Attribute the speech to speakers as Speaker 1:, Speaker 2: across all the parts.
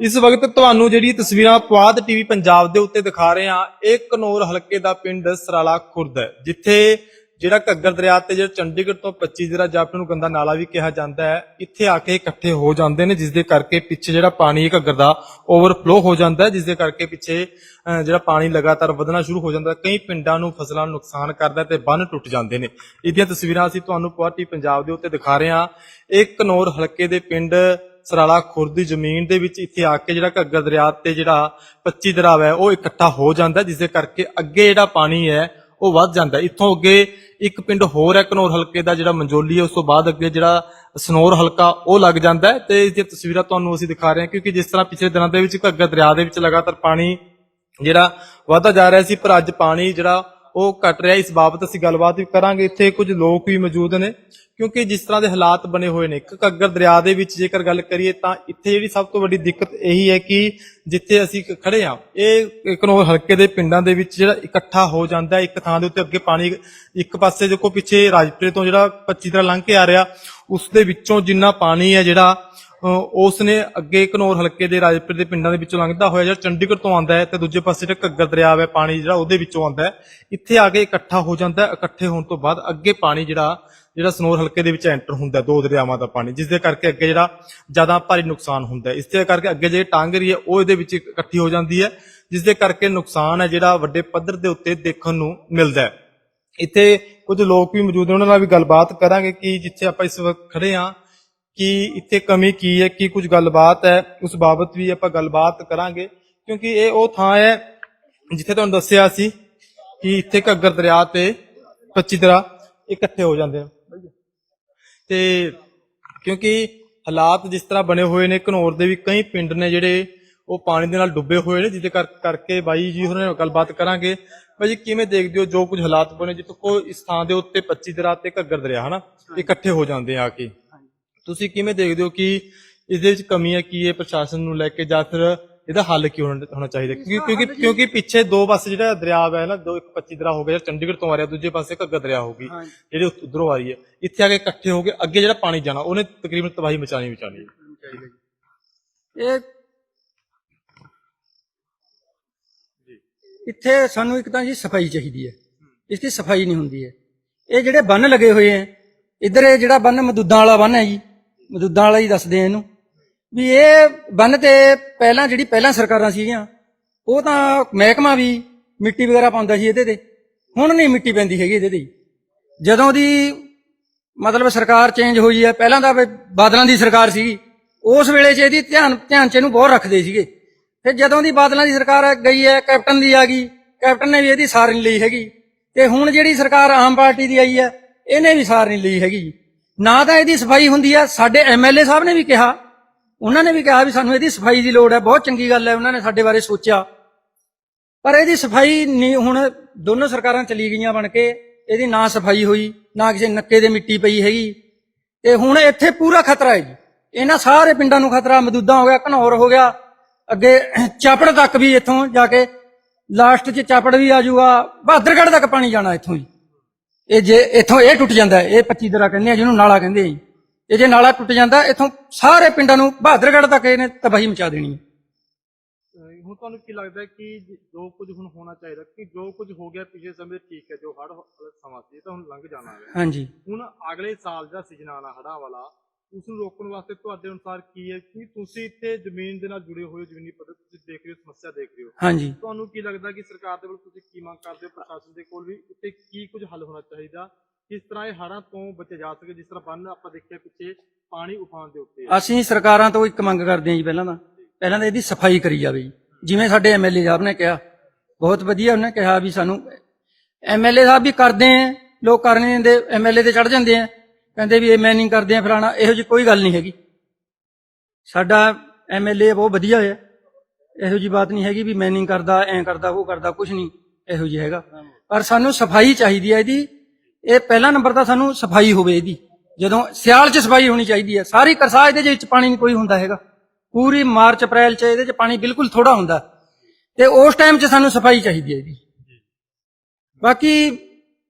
Speaker 1: ਇਸ ਵਕਤ ਤੁਹਾਨੂੰ ਜਿਹੜੀ ਤਸਵੀਰਾਂ ਪੁਆਧ ਟੀਵੀ ਪੰਜਾਬ ਦੇ ਉੱਤੇ ਦਿਖਾ ਰਹੇ ਹਾਂ ਇਹ ਕਨੌਰ ਹਲਕੇ ਦਾ ਪਿੰਡ ਸਰਾਲਾ ਖੁਰਦ ਹੈ ਜਿੱਥੇ ਜਿਹੜਾ ਘੱਗਰ ਦਰਿਆ ਤੇ ਜਿਹੜਾ ਚੰਡੀਗੜ੍ਹ ਤੋਂ 25 ਜਿਹੜਾ ਜਾਪ ਨੂੰ ਗੰਦਾ ਨਾਲਾ ਵੀ ਕਿਹਾ ਜਾਂਦਾ ਹੈ ਇੱਥੇ ਆ ਕੇ ਇਕੱਠੇ ਹੋ ਜਾਂਦੇ ਨੇ ਜਿਸ ਦੇ ਕਰਕੇ ਪਿੱਛੇ ਜਿਹੜਾ ਪਾਣੀ ਘੱਗਰ ਦਾ ਓਵਰਫਲੋ ਹੋ ਜਾਂਦਾ ਹੈ ਜਿਸ ਦੇ ਕਰਕੇ ਪਿੱਛੇ ਅਹ, ਜਿਹੜਾ ਪਾਣੀ ਲਗਾਤਾਰ ਵਧਣਾ ਸ਼ੁਰੂ ਹੋ ਜਾਂਦਾ ਕਈ ਪਿੰਡਾਂ ਨੂੰ ਫਸਲਾਂ ਨੂੰ ਨੁਕਸਾਨ ਕਰਦਾ ਤੇ ਬੰਨ ਟੁੱਟ ਜਾਂਦੇ ਨੇ। ਇਹਦੀਆਂ ਤਸਵੀਰਾਂ ਅਸੀਂ ਤੁਹਾਨੂੰ ਪੁਆਧ ਟੀਵੀ ਪੰਜਾਬ ਦੇ ਉੱਤੇ ਦਿਖਾ ਰਹੇ ਹਾਂ ਇਹ ਕਨੌਰ ਹਲਕੇ ਦੇ ਪਿੰਡ ਸਰਾਲਾ ਖੁਰਦ ਦੀ ਜ਼ਮੀਨ ਦੇ ਵਿੱਚ ਇੱਥੇ ਆ ਕੇ ਜਿਹੜਾ ਘੱਗਰ ਦਰਿਆ ਤੇ ਜਿਹੜਾ 25 ਦਰਾਵ ਹੈ, ਉਹ ਇਕੱਠਾ ਹੋ ਜਾਂਦਾ ਜਿਸ ਦੇ ਕਰਕੇ ਅੱਗੇ ਜਿਹੜਾ ਪਾਣੀ ਹੈ, ਉਹ ਵੱਧ ਜਾਂਦਾ ਇੱਥੋਂ ਅੱਗੇ ਇੱਕ ਪਿੰਡ ਹੋਰ ਹੈ ਕਨੌਰ ਹਲਕੇ ਦਾ ਜਿਹੜਾ ਮੰਜੋਲੀ ਹੈ, ਉਸ ਤੋਂ ਬਾਅਦ ਅੱਗੇ ਜਿਹੜਾ ਸਨੌਰ ਹਲਕਾ, ਉਹ ਲੱਗ ਜਾਂਦਾ ਹੈ। ਤੇ ਇਸ ਦੀਆਂ ਤਸਵੀਰਾਂ ਤੁਹਾਨੂੰ ਅਸੀਂ ਦਿਖਾ ਰਹੇ ਹਾਂ, ਕਿਉਂਕਿ ਜਿਸ ਤਰ੍ਹਾਂ ਪਿਛਲੇ ਦਿਨਾਂ ਦੇ ਵਿੱਚ ਘੱਗਰ ਦਰਿਆ ਦੇ ਵਿੱਚ ਲਗਾਤਾਰ ਪਾਣੀ ਜਿਹੜਾ ਵਧਦਾ ਜਾ ਰਿਹਾ ਸੀ, ਪਰ ਅੱਜ ਪਾਣੀ ਜਿਹੜਾ ਉਹ ਘਟ ਰਿਹਾ, ਇਸ ਬਾਬਤ ਅਸੀਂ ਗੱਲਬਾਤ ਵੀ ਕਰਾਂਗੇ। ਇੱਥੇ ਕੁਝ ਲੋਕ ਵੀ ਮੌਜੂਦ ਨੇ, ਕਿਉਂਕਿ ਜਿਸ ਤਰ੍ਹਾਂ ਦੇ ਹਾਲਾਤ ਬਣੇ ਹੋਏ ਨੇ ਘੱਗਰ ਦਰਿਆ ਦੇ ਵਿੱਚ ਜੇਕਰ ਗੱਲ ਕਰੀਏ ਤਾਂ ਇੱਥੇ ਜਿਹੜੀ ਸਭ ਤੋਂ ਵੱਡੀ ਦਿੱਕਤ ਇਹੀ ਹੈ ਕਿ ਜਿੱਥੇ ਅਸੀਂ ਖੜੇ ਆ ਇਹ ਕਨੌਰ ਹਲਕੇ ਦੇ ਪਿੰਡਾਂ ਦੇ ਵਿੱਚ ਜਿਹੜਾ ਇਕੱਠਾ ਹੋ ਜਾਂਦਾ ਇੱਕ ਥਾਂ ਦੇ ਉੱਤੇ ਅੱਗੇ ਪਾਣੀ ਇੱਕ ਪਾਸੇ ਦੇਖੋ ਪਿੱਛੇ ਰਾਜਪੁਰੇ ਤੋਂ ਜਿਹੜਾ 25 ਤਰ੍ਹਾਂ ਲੰਘ ਕੇ ਆ ਰਿਹਾ, ਉਸ ਦੇ ਵਿੱਚੋਂ ਜਿੰਨਾ ਪਾਣੀ ਹੈ ਜਿਹੜਾ ਉਸ ਨੇ ਅੱਗੇ ਘਨੌਰ ਹਲਕੇ ਦੇ ਰਾਜਪੁਰ ਦੇ ਪਿੰਡਾਂ ਦੇ ਵਿੱਚੋਂ ਲੰਘਦਾ ਹੋਇਆ ਜਿਹੜਾ ਚੰਡੀਗੜ੍ਹ ਤੋਂ ਆਉਂਦਾ ਹੈ ਤੇ ਦੂਜੇ ਪਾਸੇ ਜਿਹੜਾ ਘੱਗਰ ਦਰਿਆ ਹੈ ਪਾਣੀ ਜਿਹੜਾ ਉਹਦੇ ਵਿੱਚੋਂ ਆਉਂਦਾ ਹੈ। ਇੱਥੇ ਆ ਕੇ ਇਕੱਠਾ ਹੋ ਜਾਂਦਾ ਹੈ, ਇਕੱਠੇ ਹੋਣ ਤੋਂ ਬਾਅਦ ਅੱਗੇ ਪਾਣੀ ਜਿਹੜਾ ਜਿਹੜਾ ਸਨੋਰ ਹਲਕੇ ਦੇ ਵਿੱਚ ਐਂਟਰ ਹੁੰਦਾ ਦੋ ਦਰਿਆਵਾਂ ਦਾ ਪਾਣੀ, ਜਿਸ ਦੇ ਕਰਕੇ ਅੱਗੇ ਜਿਹੜਾ ਜ਼ਿਆਦਾ ਭਾਰੀ ਨੁਕਸਾਨ ਹੁੰਦਾ ਇਸ ਦੇ ਕਰਕੇ ਅੱਗੇ ਜਿਹੜੀ ਟਾਂਗਰੀ ਹੈ, ਉਹ ਇਹਦੇ ਵਿੱਚ ਇਕੱਠੀ ਹੋ ਜਾਂਦੀ ਹੈ, ਜਿਸ ਦੇ ਕਰਕੇ ਨੁਕਸਾਨ ਹੈ ਜਿਹੜਾ ਵੱਡੇ ਪੱਧਰ ਦੇ ਉੱਤੇ ਦੇਖਣ ਨੂੰ ਮਿਲਦਾ ਹੈ। ਇੱਥੇ ਕੁਝ ਲੋਕ ਵੀ ਮੌਜੂਦ ਨੇ, ਉਹਨਾਂ ਨਾਲ ਵੀ ਗੱਲਬਾਤ ਕਰਾਂਗੇ ਕਿ ਜਿੱਥੇ ਆਪਾਂ ਇਸ ਵਕਤ ਖੜੇ ਹਾਂ ਕਿ ਇੱਥੇ ਕਮੀ ਕੀ ਹੈ ਕੀ ਕੁਝ ਗੱਲਬਾਤ ਹੈ ਉਸ ਬਾਬਤ ਵੀ ਆਪਾਂ ਗੱਲਬਾਤ ਕਰਾਂਗੇ। ਕਿਉਂਕਿ ਇਹ ਉਹ ਥਾਂ ਹੈ ਜਿੱਥੇ ਤੁਹਾਨੂੰ ਦੱਸਿਆ ਸੀ ਕਿ ਇੱਥੇ ਘੱਗਰ ਦਰਿਆ ਤੇ 25 ਦਰਾ ਇਕੱਠੇ ਹੋ ਜਾਂਦੇ ਨੇ ਤੇ ਕਿਉਂਕਿ ਹਾਲਾਤ ਜਿਸ ਤਰ੍ਹਾਂ ਬਣੇ ਹੋਏ ਨੇ ਘਨੌਰ ਦੇ ਵੀ ਕਈ ਪਿੰਡ ਨੇ ਜਿਹੜੇ ਉਹ ਪਾਣੀ ਦੇ ਨਾਲ ਡੁੱਬੇ ਹੋਏ ਨੇ ਜਿਹਦੇ ਕਰ- ਕਰਕੇ ਬਾਈ ਜੀ ਹੋਰਾਂ ਨਾਲ ਗੱਲਬਾਤ ਕਰਾਂਗੇ। ਬਾਈ ਜੀ ਕਿਵੇਂ ਦੇਖਦੇ ਹੋ ਜੋ ਕੁਝ ਹਾਲਾਤ ਬਣੇ ਜਿੱਥੇ ਕੋਈ ਇਸ ਥਾਂ ਦੇ ਉੱਤੇ 25 ਦਰਾ ਤੇ ਘੱਗਰ ਦਰਿਆ ਹਨਾ? ਇਕੱਠੇ ਹੋ ਜਾਂਦੇ ਆ ਕੇ। ਤੁਸੀਂ ਕਿਵੇਂ ਦੇਖਦੇ ਹੋ ਕਿ ਇਸ ਦੇ ਵਿੱਚ ਕਮੀਆਂ ਕੀ ਹੈ ਪ੍ਰਸ਼ਾਸਨ ਨੂੰ ਲੈ ਕੇ ਜਾਂ ਫਿਰ ਇਹਦਾ ਹੱਲ ਕੀ ਹੋਣਾ ਹੋਣਾ ਚਾਹੀਦਾ? ਕਿਉਂਕਿ ਕਿਉਂਕਿ ਕਿਉਂਕਿ ਪਿੱਛੇ ਦੋ ਪਾਸੇ ਜਿਹੜਾ ਦਰਿਆ ਹੈ ਨਾ ਦੋ ਇੱਕ 25 ਦਰਿਆ ਹੋ ਗਿਆ ਜਿਹੜਾ ਚੰਡੀਗੜ੍ਹ ਤੋਂ ਆ ਰਿਹਾ ਦੂਜੇ ਪਾਸੇ ਘੱਗਰ ਦਰਿਆ ਹੋਗੀ ਜਿਹੜੀ ਉਧਰੋਂ ਆ ਰਹੀ ਹੈ। ਇੱਥੇ ਆ ਕੇ ਇਕੱਠੇ ਹੋ ਕੇ ਅੱਗੇ ਜਿਹੜਾ ਪਾਣੀ ਜਾਣਾ ਉਹਨੇ ਤਕਰੀਬਨ ਤਬਾਹੀ ਮਚਾਣੀ ਮਚਾਣੀ ਹੈ।
Speaker 2: ਇਹ ਇੱਥੇ ਸਾਨੂੰ ਇੱਕ ਤਾਂ ਜੀ ਸਫ਼ਾਈ ਚਾਹੀਦੀ ਹੈ। ਇਸ ਦੀ ਸਫ਼ਾਈ ਨਹੀਂ ਹੁੰਦੀ ਹੈ। ਇਹ ਜਿਹੜੇ ਬੰਨ ਲੱਗੇ ਹੋਏ ਹੈ ਇੱਧਰ ਇਹ ਜਿਹੜਾ ਬੰਨ ਮਦੂਦਾਂ ਵਾਲਾ ਬੰਨ ਹੈ ਜੀ ਮਦੂਦਾਂ ਵਾਲਾ ਹੀ ਦੱਸਦੇ ਆ ਇਹਨੂੰ। ਵੀ ਇਹ ਬੰਨ ਤੇ ਪਹਿਲਾਂ ਜਿਹੜੀ ਪਹਿਲਾਂ ਸਰਕਾਰਾਂ ਸੀਗੀਆਂ, ਉਹ ਤਾਂ ਮਹਿਕਮਾ ਵੀ ਮਿੱਟੀ ਵਗੈਰਾ ਪਾਉਂਦਾ ਸੀ ਇਹਦੇ ਤੇ। ਹੁਣ ਨਹੀਂ ਮਿੱਟੀ ਪੈਂਦੀ ਹੈਗੀ ਇਹਦੇ ਤੇ। ਜਦੋਂ ਦੀ ਮਤਲਬ ਸਰਕਾਰ ਚੇਂਜ ਹੋਈ ਹੈ ਪਹਿਲਾਂ ਤਾਂ ਬਾਦਲਾਂ ਦੀ ਸਰਕਾਰ ਸੀਗੀ। ਉਸ ਵੇਲੇ 'ਚ ਇਹਦੀ ਧਿਆਨ ਧਿਆਨ 'ਚ ਇਹਨੂੰ ਬਹੁਤ ਰੱਖਦੇ ਸੀਗੇ। ਫਿਰ ਜਦੋਂ ਦੀ ਬਾਦਲਾਂ ਦੀ ਸਰਕਾਰ ਗਈ ਹੈ, ਕੈਪਟਨ ਦੀ ਆ ਗਈ, ਕੈਪਟਨ ਨੇ ਵੀ ਇਹਦੀ ਸਾਰ ਨਹੀਂ ਲਈ ਹੈਗੀ। ਤੇ ਹੁਣ ਜਿਹੜੀ ਸਰਕਾਰ ਆਮ ਪਾਰਟੀ ਦੀ ਆਈ ਹੈ, ਇਹਨੇ ਵੀ ਸਾਰ ਨਹੀਂ ਲਈ ਹੈਗੀ। ਨਾ ਤਾਂ ਇਹਦੀ ਸਫ਼ਾਈ ਹੁੰਦੀ ਹੈ ਸਾਡੇ ਐਮਐਲਏ ਸਾਹਿਬ ਨੇ ਵੀ ਕਿਹਾ। ਉਹਨਾਂ ਨੇ ਵੀ ਕਿਹਾ ਵੀ ਸਾਨੂੰ ਇਹਦੀ ਸਫ਼ਾਈ ਦੀ ਲੋੜ ਹੈ ਬਹੁਤ ਚੰਗੀ ਗੱਲ ਹੈ ਉਹਨਾਂ ਨੇ ਸਾਡੇ ਬਾਰੇ ਸੋਚਿਆ। ਪਰ ਇਹਦੀ ਸਫ਼ਾਈ ਨਹੀਂ ਹੁਣ ਦੋਨੋਂ ਸਰਕਾਰਾਂ ਚਲੀ ਗਈਆਂ ਬਣ ਕੇ। ਇਹਦੀ ਨਾ ਸਫ਼ਾਈ ਹੋਈ, ਨਾ ਕਿਸੇ ਨੱਕੇ ਦੇ ਮਿੱਟੀ ਪਈ ਹੈਗੀ। ਤੇ ਹੁਣ ਇੱਥੇ ਪੂਰਾ ਖਤਰਾ ਹੈ ਜੀ। ਇਹਨਾਂ ਸਾਰੇ ਪਿੰਡਾਂ ਨੂੰ ਖਤਰਾ। ਮਦੂਦਾ ਹੋ ਗਿਆ, ਘਨੌਰ ਹੋ ਗਿਆ। ਅੱਗੇ ਚਾਪੜ ਤੱਕ ਵੀ ਇੱਥੋਂ ਜਾ ਕੇ ਲਾਸਟ 'ਚ ਚਾਪੜ ਵੀ ਆ ਜਾਊਗਾ। ਬਹਾਦਰਗੜ੍ਹ ਤੱਕ ਪਾਣੀ ਜਾਣਾ ਇੱਥੋਂ ਜੀ। ਇਹ ਜੇ ਇੱਥੋਂ ਇਹ ਟੁੱਟ ਜਾਂਦਾ ਇਹ 25 ਦਰਾ ਕਹਿੰਦੇ ਆ ਜਿਹਨੂੰ ਨਾਲਾ ਕਹਿੰਦੇ ਆ ਇਹ ਜੇ ਨਾਲਾ ਟੁੱਟ ਜਾਂਦਾ ਇੱਥੋਂ ਸਾਰੇ ਪਿੰਡਾਂ ਨੂੰ ਬਹਾਦਰਗੜ੍ਹ ਤੱਕ ਇਹਨੇ ਤਬਾਹੀ ਮਚਾ ਦੇਣੀ ਹੈ
Speaker 1: ਹੁਣ ਤੁਹਾਨੂੰ ਕੀ ਲੱਗਦਾ ਕਿ ਜ- ਕੁਝ ਹੁਣ ਹੋਣਾ ਚਾਹੀਦਾ ਕਿ ਜੋ ਕੁਝ ਹੋ ਗਿਆ ਪਿਛਲੇ ਸਮੇਂ ਠੀਕ ਹੈ ਜੋ ਹੜ੍ਹ ਵਾਲਾ ਸਮਾਂ ਸੀ ਇਹ ਤਾਂ ਹੁਣ ਲੰਘ ਜਾਣਾ ਹੈ।
Speaker 2: ਹਾਂਜੀ।
Speaker 1: ਹੁਣ ਅਗਲੇ ਸਾਲ ਜਿਹੜਾ ਸੀਜ਼ਨ ਆਣਾ ਹੜ੍ਹਾਂ ਵਾਲਾ ਉਸ ਨੂੰ ਰੋਕਣ ਵਾਸਤੇ ਤੁਹਾਡੇ ਅਨੁਸਾਰ ਕੀ ਹੈ ਕਿ ਤੁਸੀਂ ਇੱਥੇ ਜ਼ਮੀਨ ਦੇ ਨਾਲ ਜੁੜੇ ਹੋਏ ਹੋ ਜ਼ਮੀਨੀ ਪੱਧਰ ਤੁਸੀਂ ਦੇਖ ਰਹੇ ਹੋ ਸਮੱਸਿਆ ਦੇਖ ਰਹੇ ਹੋ।
Speaker 2: ਹਾਂਜੀ।
Speaker 1: ਤੁਹਾਨੂੰ ਕੀ ਲੱਗਦਾ ਕਿ ਸਰਕਾਰ ਦੇ ਵੱਲ ਤੁਸੀਂ ਕੀ ਮੰਗ ਕਰਦੇ ਹੋ ਪ੍ਰਸ਼ਾਸਨ ਦੇ ਕੋਲ ਵੀ? ਇੱਥੇ ਕੀ ਕੁਝ ਹੱਲ ਹੋਣਾ ਚਾਹੀਦਾ? ਕਿਸ ਤਰ੍ਹਾਂ ਇਹ ਹੜ੍ਹਾਂ ਤੋਂ ਬਚੇ ਜਾ ਸਕੇ? ਜਿਸ ਤਰ੍ਹਾਂ ਬੰਨ ਆਪਾਂ ਦੇਖਿਆ ਪਿੱਛੇ ਪਾਣੀ ਉਫਾਨ ਦੇ ਉੱਤੇ।
Speaker 2: ਅਸੀਂ ਸਰਕਾਰਾਂ ਤੋਂ ਇੱਕ ਮੰਗ ਕਰਦੇ ਹਾਂ ਜੀ ਪਹਿਲਾਂ ਤਾਂ। ਪਹਿਲਾਂ ਤਾਂ ਇਹਦੀ ਸਫ਼ਾਈ ਕਰੀ ਜਾਵੇ ਜੀ। ਜਿਵੇਂ ਸਾਡੇ ਐਮਐਲਏ ਸਾਹਿਬ ਨੇ ਕਿਹਾ ਬਹੁਤ ਵਧੀਆ ਉਹਨੇ ਕਿਹਾ ਵੀ ਸਾਨੂੰ ਐਮਐਲਏ ਸਾਹਿਬ ਵੀ ਕਰਦੇ ਆ ਲੋਕ ਕਰ ਨਹੀਂ ਦਿੰਦੇ ਐਮਐਲਏ ਤੇ ਚੜ ਜਾਂਦੇ ਆ ਕਹਿੰਦੇ ਵੀ ਇਹ ਮੈਨਿੰਗ ਕਰਦੇ ਆ ਫਲਾਣਾ, ਇਹੋ ਜਿਹੀ ਕੋਈ ਗੱਲ ਨਹੀਂ ਹੈਗੀ। ਸਾਡਾ ਐਮਐਲਏ ਬਹੁਤ ਵਧੀਆ ਹੈ ਇਹੋ ਜਿਹੀ ਬਾਤ ਨਹੀਂ ਹੈਗੀ ਵੀ ਮੈਨਿੰਗ ਕਰਦਾ, ਐਂ ਕਰਦਾ, ਉਹ ਕਰਦਾ ਕੁਝ ਨਹੀਂ, ਇਹੋ ਜਿਹੀ ਹੈਗਾ। ਪਰ ਸਾਨੂੰ ਸਫ਼ਾਈ ਚਾਹੀਦੀ ਹੈ ਇਹਦੀ। ਇਹ ਪਹਿਲਾ ਨੰਬਰ ਤਾਂ ਸਾਨੂੰ ਸਫ਼ਾਈ ਹੋਵੇ ਇਹਦੀ। ਜਦੋਂ ਸਿਆਲ 'ਚ ਸਫ਼ਾਈ ਹੋਣੀ ਚਾਹੀਦੀ ਹੈ। ਸਾਰੀ ਕਰਸਾ ਇਹਦੇ ਵਿੱਚ ਪਾਣੀ ਨਹੀਂ ਕੋਈ ਹੁੰਦਾ ਹੈਗਾ। ਪੂਰੀ ਮਾਰਚ, ਅਪ੍ਰੈਲ 'ਚ ਇਹਦੇ 'ਚ ਪਾਣੀ ਬਿਲਕੁਲ ਥੋੜਾ ਹੁੰਦਾ। ਤੇ ਉਸ ਟਾਈਮ 'ਚ ਸਾਨੂੰ ਸਫ਼ਾਈ ਚਾਹੀਦੀ ਹੈ ਇਹਦੀ। ਬਾਕੀ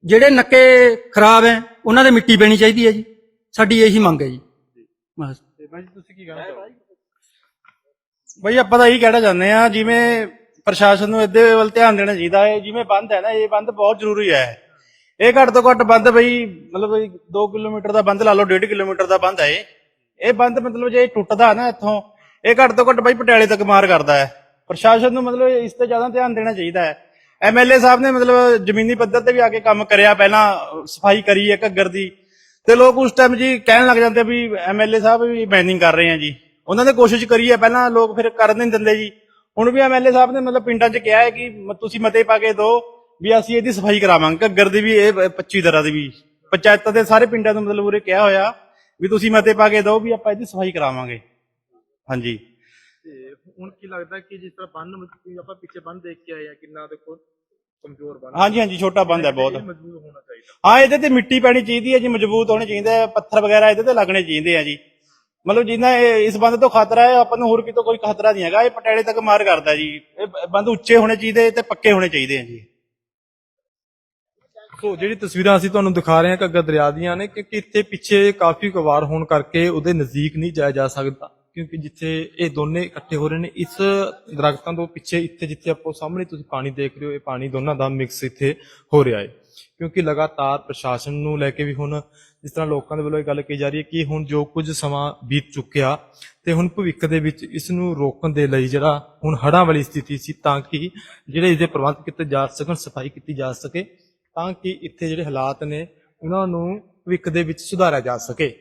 Speaker 2: ਜਿਹੜੇ ਨੱਕੇ ਖਰਾਬ ਹੈ ਉਹਨਾਂ ਦੇ ਮਿੱਟੀ ਪੈਣੀ ਚਾਹੀਦੀ ਹੈ ਜੀ। ਸਾਡੀ ਇਹੀ ਮੰਗ ਹੈ ਜੀ। ਬਸ।
Speaker 1: ਤੇ ਬਾਈ ਤੁਸੀਂ ਕੀ ਕਹਿਣਾ ਚਾਹੋਗੇ?
Speaker 3: ਬਈ ਆਪਾਂ ਤਾਂ ਇਹੀ ਕਹਿਣਾ ਚਾਹੁੰਦੇ ਆ ਜਿਵੇਂ ਪ੍ਰਸ਼ਾਸਨ ਨੂੰ ਇਹਦੇ ਵੱਲ ਧਿਆਨ ਦੇਣਾ ਚਾਹੀਦਾ ਹੈ ਜਿਵੇਂ ਬੰਦ ਹੈ ਨਾ ਇਹ ਬੰਦ ਬਹੁਤ ਜ਼ਰੂਰੀ ਹੈ। ਇਹ ਘੱਟ ਤੋਂ ਘੱਟ ਬੰਦ ਬਈ ਮਤਲਬ 2 ਕਿਲੋਮੀਟਰ ਦਾ ਬੰਦ ਲਾ ਲਓ 1.5 ਕਿਲੋਮੀਟਰ ਦਾ ਬੰਦ ਹੈ ਇਹ। ਇਹ ਬੰਦ ਮਤਲਬ ਜੇ ਟੁੱਟਦਾ ਨਾ ਇੱਥੋਂ ਇਹ ਘੱਟ ਤੋਂ ਘੱਟ ਬਈ ਪਟਿਆਲੇ ਤੱਕ ਮਾਰ ਕਰਦਾ ਹੈ। ਪ੍ਰਸ਼ਾਸਨ ਨੂੰ ਮਤਲਬ ਇਸ ਤੇ ਜ਼ਿਆਦਾ ਧਿਆਨ ਦੇਣਾ ਚਾਹੀਦਾ ਹੈ। ਐਮਐਲਏ ਸਾਹਿਬ ਨੇ ਮਤਲਬ ਜ਼ਮੀਨੀ ਪੱਧਰ ਤੇ ਵੀ ਆ ਕੇ ਕੰਮ ਕਰਿਆ, ਪਹਿਲਾਂ ਸਫ਼ਾਈ ਕਰੀ ਹੈ ਘੱਗਰ ਦੀ। ਤੇ ਲੋਕ ਉਸ ਟਾਈਮ ਜੀ ਕਹਿਣ ਲੱਗ ਜਾਂਦੇ ਵੀ ਐਮਐਲਏ ਸਾਹਿਬ ਵੀ ਬੈਨਿੰਗ ਕਰ ਰਹੇ ਆ ਜੀ। ਉਹਨਾਂ ਨੇ ਕੋਸ਼ਿਸ਼ ਕਰੀ ਹੈ ਪਹਿਲਾਂ ਲੋਕ ਫਿਰ ਕਰਨ ਨਹੀਂ ਦਿੰਦੇ ਜੀ। ਹੁਣ ਵੀ ਐਮਐਲਏ ਸਾਹਿਬ ਨੇ ਮਤਲਬ ਪਿੰਡਾਂ 'ਚ ਕਿਹਾ ਹੈ ਕਿ ਤੁਸੀਂ ਮਤੇ ਪਾ ਕੇ ਦਿਓ ਵੀ ਅਸੀਂ ਇਹਦੀ ਸਫ਼ਾਈ ਕਰਾਵਾਂਗੇ। ਘੱਗਰ ਦੀ ਵੀ ਇਹ 25 ਦਰਾਂ ਦੀ ਵੀ। ਪੰਚਾਇਤਾਂ ਦੇ ਸਾਰੇ ਪਿੰਡਾਂ ਨੂੰ ਮਤਲਬ ਉਰੇ ਕਿਹਾ ਹੋਇਆ ਵੀ ਤੁਸੀਂ ਮਤੇ ਪਾ ਕੇ ਦਿਓ ਵੀ ਆਪਾਂ ਇਹਦੀ ਸਫ਼ਾਈ ਕਰਾਵਾਂਗੇ। ਹਾਂਜੀ।
Speaker 1: ਤੇ ਹੁਣ ਕੀ ਲੱਗਦਾ ਕਿ ਜਿਸ ਤਰ੍ਹਾਂ ਬੰਨ ਮਜ਼ਬੂਤ ਆਪਾਂ ਪਿੱਛੇ ਬੰਨ ਦੇਖ ਕੇ ਆਏ ਆ ਕਿੰਨਾ ਦੇਖੋ ਕਮਜ਼ੋਰ ਬੰਨ
Speaker 3: ਹਾਂਜੀ ਹਾਂਜੀ ਛੋਟਾ ਬੰਦ ਹੈ ਬਹੁਤ।
Speaker 1: ਮਜ਼ਬੂਤ ਹੋਣਾ ਚਾਹੀਦਾ।
Speaker 3: ਹਾਂ ਇਹਦੇ ਤੇ ਮਿੱਟੀ ਪੈਣੀ ਚਾਹੀਦੀ ਹੈ ਜੀ ਮਜ਼ਬੂਤ ਹੋਣੇ ਚਾਹੀਦੇ ਆ ਪੱਥਰ ਵਗੈਰਾ ਇਹਦੇ ਤੇ ਲੱਗਣੇ ਚਾਹੀਦੇ ਆ ਜੀ। ਮਤਲਬ ਜਿੰਨਾ ਇਹ- ਇਸ ਬੰਦ ਤੋਂ ਖਤਰਾ ਹੈ ਆਪਾਂ ਨੂੰ ਹੋਰ ਕਿਤੋਂ ਕੋਈ ਖਤਰਾ ਨਹੀਂ ਹੈਗਾ ਇਹ ਪਟਿਆਲੇ ਤੱਕ ਮਾਰ ਕਰਦਾ ਜੀ। ਇਹ ਬ- ਬੰਦ ਉੱਚੇ ਹੋਣੇ ਚਾਹੀਦੇ ਤੇ ਪੱਕੇ ਹੋਣੇ ਚਾਹੀਦੇ ਆ ਜੀ।
Speaker 1: ਸੋ ਜਿਹੜੀ ਤਸਵੀਰਾਂ ਅਸੀਂ ਤੁਹਾਨੂੰ ਦਿਖਾ ਰਹੇ ਹਾਂ ਘੱਗਰ ਦਰਿਆ ਦੀਆਂ ਨੇ ਕਿ ਇੱਥੇ ਪਿੱਛੇ ਕਾਫੀ ਕਵਾਰ ਹੋਣ ਕਰਕੇ ਉਹਦੇ ਨਜ਼ਦੀਕ ਨਹੀਂ ਜਾਇਆ ਜਾ ਸਕਦਾ। ਕਿਉਂਕਿ ਜਿੱਥੇ ਇਹ ਦੋਨੇ ਇਕੱਠੇ ਹੋ ਰਹੇ ਨੇ, ਇਸ ਦਰਖਤਾਂ ਤੋਂ ਪਿੱਛੇ ਇੱਥੇ ਜਿੱਥੇ ਆਪੋ ਸਾਹਮਣੇ ਤੁਸੀਂ ਪਾਣੀ ਦੇਖ ਰਹੇ ਹੋ, ਇਹ ਪਾਣੀ ਦੋਨਾਂ ਦਾ ਮਿਕਸ ਇੱਥੇ ਹੋ ਰਿਹਾ ਹੈ। ਕਿਉਂਕਿ ਲਗਾਤਾਰ ਪ੍ਰਸ਼ਾਸਨ ਨੂੰ ਲੈ ਕੇ ਵੀ ਹੁਣ ਜਿਸ ਤਰ੍ਹਾਂ ਲੋਕਾਂ ਦੇ ਵੱਲੋਂ ਇਹ ਗੱਲ ਕਹੀ ਜਾ ਰਹੀ ਹੈ ਕਿ ਹੁਣ ਜੋ ਕੁਝ ਸਮਾਂ ਬੀਤ ਚੁੱਕਿਆ ਤੇ ਹੁਣ ਭਵਿੱਖ ਦੇ ਵਿੱਚ ਇਸ ਨੂੰ ਰੋਕਣ ਦੇ ਲਈ ਜਿਹੜਾ ਹੁਣ ਹੜ੍ਹਾਂ ਵਾਲੀ ਸਥਿਤੀ ਸੀ ਤਾਂ ਕਿ ਜਿਹੜੇ ਇਹਦੇ ਪ੍ਰਬੰਧ ਕੀਤੇ ਜਾ ਸਕਣ, ਸਫ਼ਾਈ ਕੀਤੀ ਜਾ ਸਕੇ ਤਾਂ ਕਿ ਇੱਥੇ ਜਿਹੜੇ ਹਾਲਾਤ ਨੇ ਉਹਨਾਂ ਨੂੰ ਭਵਿੱਖ ਦੇ ਵਿੱਚ ਸੁਧਾਰਿਆ ਜਾ ਸਕੇ।